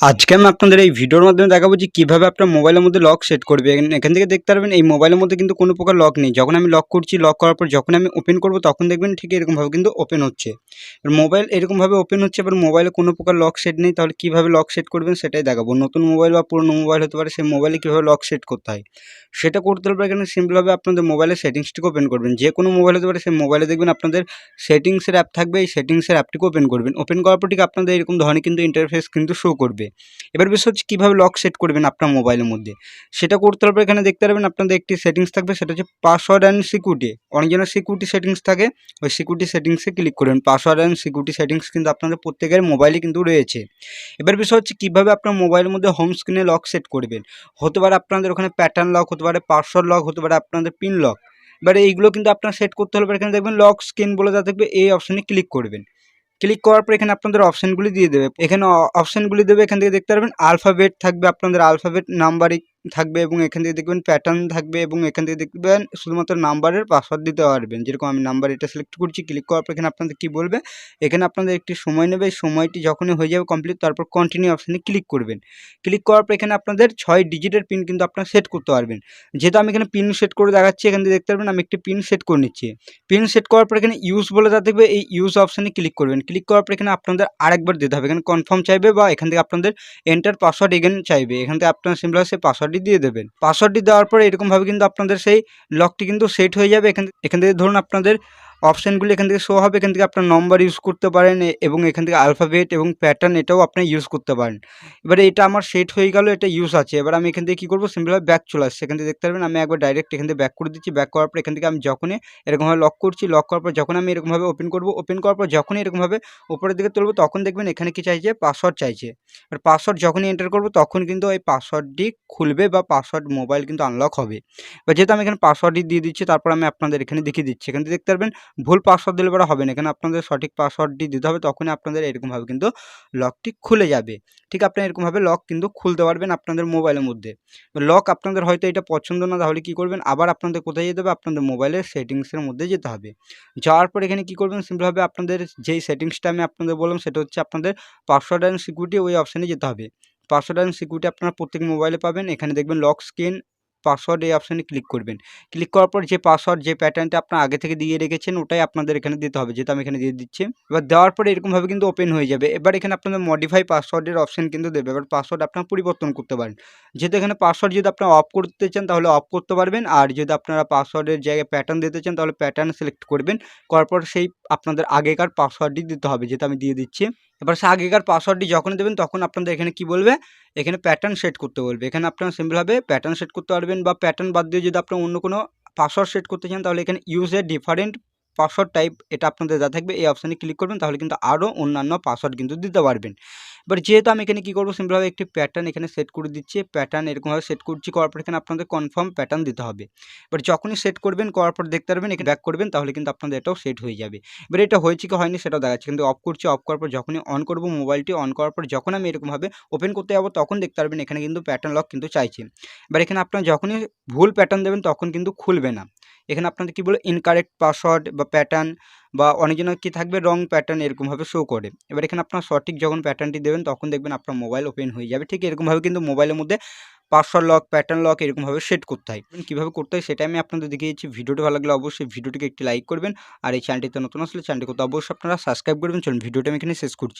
আজকে আমি আপনাদের এই ভিডিওর মাধ্যমে দেখাবো যে কীভাবে আপনার মোবাইলের মধ্যে লক সেট করবে। এখান- থেকে দেখতে পারবেন, এই মোবাইলের মধ্যে কিন্তু কোনো প্রকার লক নেই। যখন আমি লক করছি লক করার পর যখন আমি ওপেন করব, তখন দেখবেন ঠিক এরকমভাবে কিন্তু ওপেন হচ্ছে। মোবাইল এরকমভাবে ওপেন হচ্ছে এবার মোবাইলে কোনো প্রকার লক সেট নেই, তাহলে কীভাবে লক সেট করবেন সেটাই দেখাবো। নতুন মোবাইল বা পুরনো মোবাইল হতে পারে, সেই মোবাইলে কীভাবে লক সেট করতে হয়? সেটা করতে হলে এখানে সিম্পলভাবে আপনাদের মোবাইলের সেটিংসটিকে ওপেন করবেন। যে কোনো মোবাইল হতে পারে, সেই মোবাইলে দেখবেন আপনাদের সেটিংসের অ্যাপ থাকবে, এই সেটিংসের অ্যাপটিকে ওপেন করবেন। ওপেন করার পর ঠিক আপনাদের এরকম ধরনের কিন্তু ইন্টারফেস কিন্তু শো করবে। এবার বিষয় হচ্ছে কীভাবে লক সেট করবেন আপনার মোবাইলের মধ্যে? সেটা করতে হবে এখানে দেখতে পারবেন আপনাদের একটি সেটিংস থাকবে, সেটা হচ্ছে পাসওয়ার্ড অ্যান্ড সিকিউরিটি অনেকজনের সিকিউরিটি সেটিংস থাকে, ওই সিকিউরিটি সেটিংসে ক্লিক করবেন। পাসওয়ার্ড অ্যান্ড সিকিউরিটি সেটিংস কিন্তু আপনাদের প্রত্যেকের মোবাইলে কিন্তু রয়েছে। এবার বিষয় হচ্ছে কীভাবে আপনার মোবাইলের মধ্যে হোম স্ক্রিনে লক সেট করবেন? হতে পারে আপনাদের ওখানে প্যাটার্ন লক হতে পারে পাসওয়ার্ড লক হতে পারে আপনাদের পিন লক এবারে এইগুলো কিন্তু আপনার সেট করতে হলে এখানে দেখবেন লক স্ক্রিন বলে যা থাকবে, এই অপশনে ক্লিক করবেন। ক্লিক করার পর এখানে আপনাদের অপশানগুলি দিয়ে দেবে। এখানে অপশানগুলি দেবে, এখান থেকে দেখতে পারবেন, আলফাবেট থাকবে আপনাদের আলফাবেট নাম্বারিং থাকবে এবং এখান থেকে দেখবেন প্যাটার্ন থাকবে এবং এখান থেকে দেখবেন শুধুমাত্র নাম্বারের পাসওয়ার্ড দিতে পারবেন। যেরকম আমি নাম্বার এটা সিলেক্ট করছি ক্লিক করার পর এখানে আপনাদের কী বলবে? এখানে আপনাদের একটি সময় নেবে, এই সময়টি যখনই হয়ে যাবে কমপ্লিট তারপর কন্টিনিউ অপশানে ক্লিক করবেন। ক্লিক করার পর এখানে আপনাদের ছয় ডিজিটের পিন কিন্তু আপনারা সেট করতে পারবেন। যেহেতু আমি এখানে পিন সেট করে দেখাচ্ছি, এখান থেকে দেখতে পারবেন আমি একটি পিন সেট করে নিচ্ছি। পিন সেট করার পর এখানে ইউজ বলে যা দেখবে এই ইউজ অপশানে ক্লিক করবেন। ক্লিক করার পর এখানে আপনাদের আরেকবার দিতে হবে। এখানে কনফার্ম চাইবে বা এখান থেকে আপনাদের এন্টার পাসওয়ার্ড এগেন চাইবে। এখান থেকে আপনার সিম্পল সেই পাসওয়ার্ডটি দিয়ে দেবেন। পাসওয়ার্ডটি দেওয়ার পরে এরকমভাবে কিন্তু আপনাদের সেই লকটি কিন্তু সেট হয়ে যাবে। এখান এখান থেকে ধরুন আপনাদের অপশানগুলি এখান থেকে শো হবে, এখান থেকে আপনার নম্বর ইউজ করতে পারেন এবং এখান থেকে আলফাবেট এবং প্যাটার্ন এটাও আপনি ইউজ করতে পারেন। এবারে এটা আমার সেট হয়ে গেল, এটা ইউজ আছে। এবার আমি এখান থেকে কী করব? সিম্পলভাবে ব্যাক চলে আসছে। এখান থেকে দেখতে পারবেন, আমি একবার ডাইরেক্ট এখান থেকে ব্যাক করে দিচ্ছি। ব্যাক করার পর এখান থেকে আমি যখনই এরকমভাবে লক করছি লক করার পর যখন আমি এরকমভাবে ওপেন করব ওপেন করার পর যখনই এরকমভাবে উপরের দিকে তুলবো, তখন দেখবেন এখানে কি চাইছে? পাসওয়ার্ড চাইছে। আর পাসওয়ার্ড যখনই এন্টার করব, তখন কিন্তু এই পাসওয়ার্ডটি খুলবে বা পাসওয়ার্ড মোবাইল কিন্তু আনলক হবে। বা যেহেতু আমি এখানে পাসওয়ার্ডই দিয়ে দিচ্ছি, তারপর আমি আপনাদের এখানে দেখিয়ে দিচ্ছি। এখানে দেখতে পারবেন ভুল পাসওয়ার্ড দিলে পরে হবে না। এখানে আপনাদের সঠিক পাসওয়ার্ডটি দিতে হবে, তখনই আপনাদের এরকমভাবে কিন্তু লকটি খুলে যাবে। ঠিক আপনি এরকমভাবে লক কিন্তু খুলতে পারবেন আপনাদের মোবাইলের মধ্যে। লক আপনাদের হয়তো এটা পছন্দ না, তাহলে কী করবেন? আবার আপনাদের কোথায় যেতে হবে? আপনাদের মোবাইলের সেটিংসের মধ্যে যেতে হবে। যাওয়ার পর এখানে কী করবেন? সিম্পলভাবে আপনাদের যেই সেটিংসটা আমি আপনাদের বললাম, সেটা হচ্ছে আপনাদের পাসওয়ার্ড অ্যান্ড সিকিউরিটি ওই অপশানে যেতে হবে। পাসওয়ার্ড অ্যান্ড সিকিউরিটি আপনারা প্রত্যেক মোবাইলে পাবেন। এখানে দেখবেন লক স্ক্রিন পাসওয়ার্ড এই অপশানে ক্লিক করবেন। ক্লিক করার পর যে পাসওয়ার্ড যে প্যাটার্নটা আপনার আগে থেকে দিয়ে রেখেছেন, ওটাই আপনাদের এখানে দিতে হবে, যেহেতু আমি এখানে দিয়ে দিচ্ছি। এবার দেওয়ার পরে এরকমভাবে কিন্তু ওপেন হয়ে যাবে। এবার এখানে আপনাদের মডিফাই পাসওয়ার্ডের অপশান কিন্তু দেবে। এবার পাসওয়ার্ড আপনার পরিবর্তন করতে পারেন। যেহেতু এখানে পাসওয়ার্ড যদি আপনারা অফ করতে চান, তাহলে অফ করতে পারবেন। আর যদি আপনারা পাসওয়ার্ডের জায়গায় প্যাটার্ন দিতে চান, তাহলে প্যাটার্ন সিলেক্ট করবেন। করার পর সেই আপনাদের আগেকার পাসওয়ার্ডটি দিতে হবে যেটা আমি দিয়ে দিচ্ছি। এবার সে আগেকার পাসওয়ার্ডটি যখনই দেবেন তখন আপনাদের এখানে কি বলবে? এখানে প্যাটার্ন সেট করতে বলবে। এখানে আপনারা সিম্পলভাবে প্যাটার্ন সেট করতে পারবেন বা প্যাটার্ন বাদ দিয়ে যদি আপনারা অন্য কোনো পাসওয়ার্ড সেট করতে চান তাহলে এখানে ইউজ ইউজে ডিফারেন্ট পাসওয়ার্ড টাইপ এটা আপনাদের যা থাকবে, এই অপশানে ক্লিক করবেন, তাহলে কিন্তু আরও অন্যান্য পাসওয়ার্ড কিন্তু দিতে পারবেন। এবার যেহেতু আমি এখানে কী করব, সিম্পলভাবে একটি প্যাটার্ন এখানে সেট করে দিচ্ছি প্যাটার্ন এরকমভাবে সেট করছি, করার পর এখানে আপনাদের কনফার্ম প্যাটার্ন দিতে হবে। এবার যখনই সেট করবেন, করার পর দেখতে পারবেন, এখানে ব্যাক করবেন, তাহলে কিন্তু আপনাদের এটাও সেট হয়ে যাবে। এবার এটা হয়েছে কি হয়নি সেটাও দেখাচ্ছে, কিন্তু অফ করছি অফ করার পর যখনই অন করব মোবাইলটি অন করার পর যখন আমি এরকমভাবে ওপেন করতে যাব, তখন দেখতে পারবেন এখানে কিন্তু প্যাটার্ন লক কিন্তু চাইছে। এবার এখানে আপনারা যখনই ভুল প্যাটার্ন দেবেন, তখন কিন্তু খুলবে না। এখানে আপনাদের কী বলে ইনকারেক্ট পাসওয়ার্ড বা প্যাটার্ন বা অনেকজনের কী থাকবে রং প্যাটার্ন এরকমভাবে শো করে। এবার এখানে আপনার সঠিক যখন প্যাটার্নটি দেবেন, তখন দেখবেন আপনার মোবাইল ওপেন হয়ে যাবে। ঠিক এরকমভাবে কিন্তু মোবাইলের মধ্যে পাসওয়ার্ড লক প্যাটার্ন লক এরকমভাবে সেট করতে হয়। কীভাবে করতে হয় সেটা আমি আপনাদের দেখিয়েছি। ভিডিওটি ভালো লাগলে অবশ্যই ভিডিওটিকে একটি লাইক করবেন। আর এই চ্যানেলটিতে নতুন আসলে চ্যানেলটি করতে অবশ্যই আপনারা সাবস্ক্রাইব করবেন। চলুন, ভিডিওটা আমি এখানে শেষ করছি।